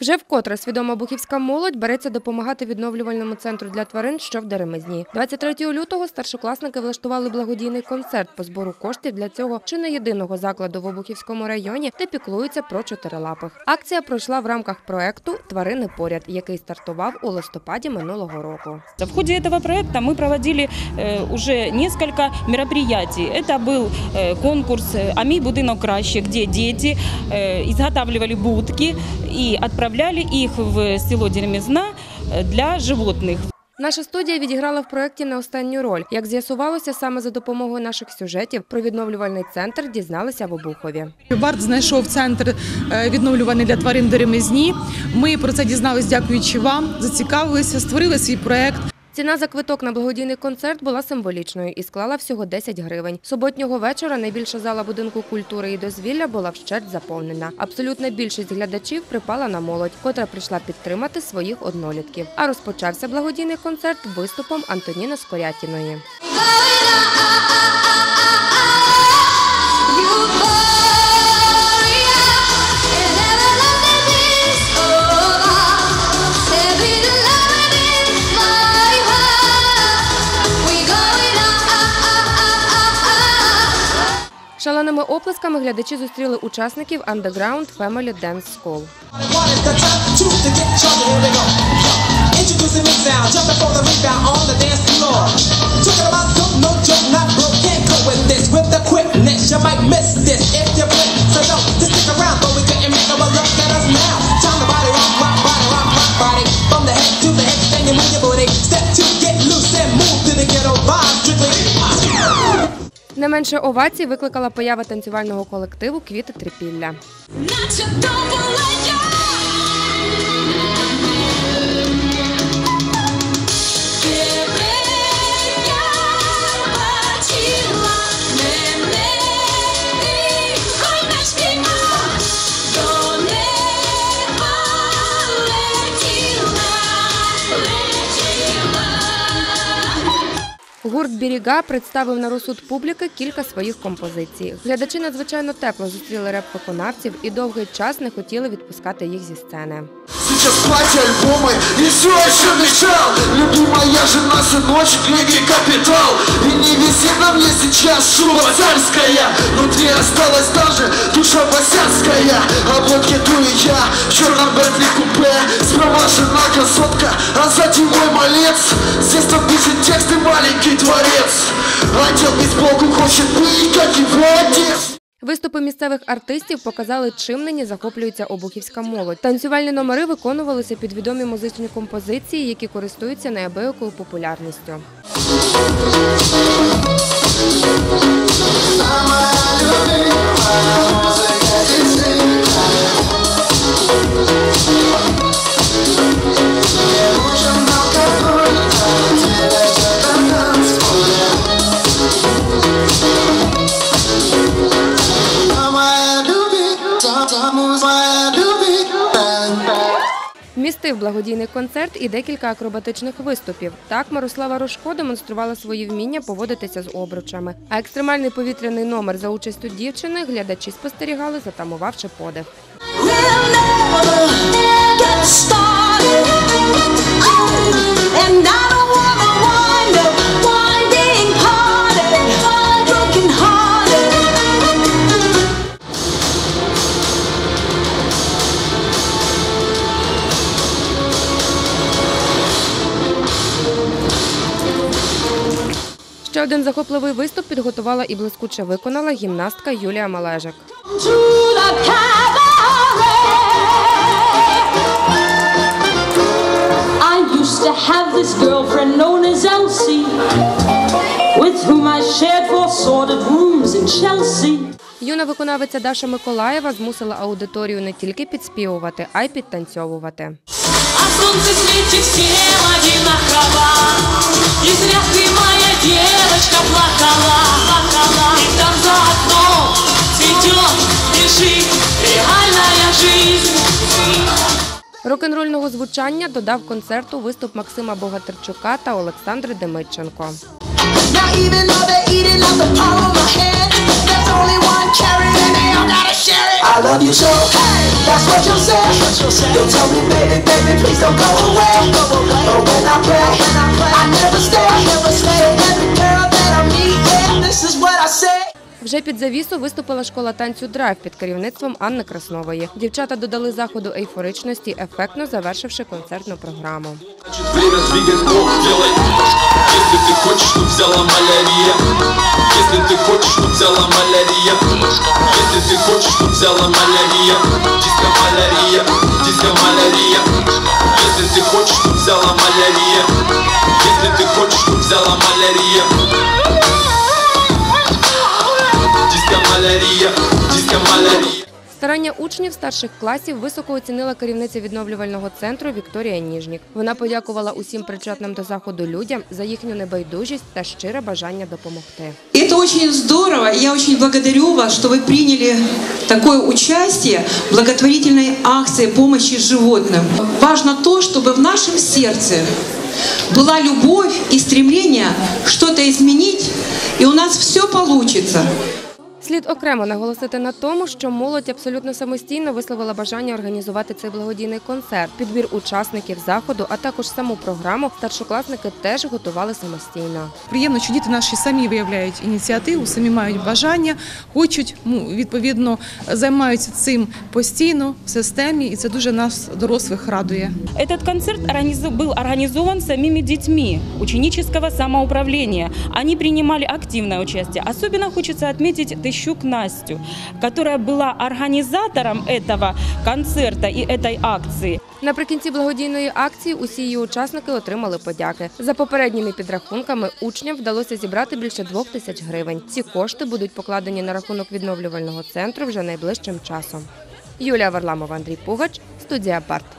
Вже вкотре свідома бухівська молодь береться допомагати відновлювальному центру для тварин, що в Деремезні. 23 лютого старшокласники влаштували благодійний концерт по збору коштів для цього чи не єдиного закладу в Обухівському районі, де піклуються про чотирилапих. Акція пройшла в рамках проекту Тварини поряд, який стартував у листопаді минулого року. В ходе этого проекта мы проводили э, уже несколько мероприятий. Это был э, конкурс э, «Амій будинок краще», где дети э, изготавливали будки и отправляли їх в село Деремезна э, для животних. Наша студія відіграла в проєкті не останню роль. Як з'ясувалося, саме за допомогою наших сюжетів про відновлювальний центр дізналися в Обухові. Барт знайшов центр е, відновлюваний для тварин Деремезні. Ми про це дізналися, дякуючи вам, зацікавилися, створили свій проект. Ціна за квиток на благодійний концерт була символічною і склала всього 10 гривень. Суботнього вечора найбільша зала будинку культури і дозвілля була вщерть заповнена. Абсолютна більшість глядачів припала на молодь, котра прийшла підтримати своїх однолітків. А розпочався благодійний концерт виступом Антоніни Скорятіної. Шаленими оплесками глядачі зустріли учасників Underground Family Dance School. Не менше овацій викликала поява танцювального колективу Квіти Трипілля. Гурт Біріга представив на розсуд публіки кілька своїх композицій. Глядачі надзвичайно тепло зустріли реп-виконавців і довгий час не хотіли відпускати їх зі сцени. Сейчас платье, альбомы. И все еще мечтал. Любимая жена, сыночек, книги капитал. И не висит на мне сейчас шуба царская. Внутри осталась даже душа босяцкая. А вот еду и я в черном Бентли купе. Справа жена красотка, а сзади мой малец. Здесь там пишет тексты маленький творец. Ангел без Богу хочет быть, как его отец Виступи місцевих артистів показали, чим нині захоплюється обухівська молодь. Танцювальні номери виконувалися під відомі музичні композиції, які користуються неабиякою популярністю. Моя Вмістив благодійний концерт і декілька акробатичних виступів. Так Мирослава Рожко демонструвала свої вміння поводитися з обручами. А екстремальний повітряний номер за участю дівчини глядачі спостерігали, затамувавши подих. Ще один захопливий виступ підготувала і блискуче виконала гімнастка Юлія Малежик. To the cabaret. I used to have this girlfriend known as Elsie, with whom I shared four sordid rooms in Chelsea. Юна виконавиця Даша Миколаєва змусила аудиторію не тільки підспівувати, а й підтанцьовувати. Солнце светит всем одинаково И зря ты, моя девочка, плакала, плакала И там за окном цветет, бежит реальная жизнь Рок-н-рольного звучання додав концерту виступ Максима Богатирчука та Олександри Демитченко. Now Now even though they're eating out the palm of my hand, there's only one carrot and they all gotta share it. I love you so, hey, that's what you say. You tell me, baby, baby, please don't go away. But when I pray, I never stay. Every girl that I meet, yeah, this is what I say. Вже під завісу виступила школа танцю драйв під керівництвом Анни Краснової. Дівчата додали заходу ейфоричності, ефектно завершивши концертну програму. Значит, время двигать ног, делай Если ты хочешь, чтоб взяла малярия Если ты хочешь, чтоб взяла малярия Если ты хочешь, чтоб взяла малярия Диско малярия, диско малярия Если ты хочешь, чтоб взяла малярия Если ты хочешь, чтоб взяла малярия Диско малярия, диско малярия Старання учнів старших класів високо оцінила керівниця відновлювального центру Вікторія Ніжнік. Вона подякувала усім причетним до заходу людям за їхню небайдужість та щире бажання допомогти. Это очень здорово. Я очень благодарю вас, что вы приняли такое участие в благотворительной акции помощи животным. Важно то, чтобы в нашем сердце была любовь и стремление что-то изменить, и у нас все получится. Слід окремо наголосити на тому, що молодь абсолютно самостійно висловила бажання організувати цей благодійний концерт. Підбір учасників заходу, а також саму програму старшокласники теж готували самостійно. Приємно, що діти наші самі виявляють ініціативу, самі мають бажання, хочуть, ну, відповідно, займаються цим постійно в системі, і це дуже нас, дорослих, радує. Этот концерт был организован самими детьми ученического самоуправления. Они принимали активное участие. Особенно хочется отметить Тыщук Настю, которая была организатором этого концерта и этой акции. Наприкінці благодійної акції усі її учасники отримали подяки. За попередніми підрахунками учням вдалося зібрати більше двох тисяч гривень. Ці кошти будуть покладені на рахунок відновлювального центру вже найближчим часом. Юлія Варламова, Андрій Пугач, студія Барт.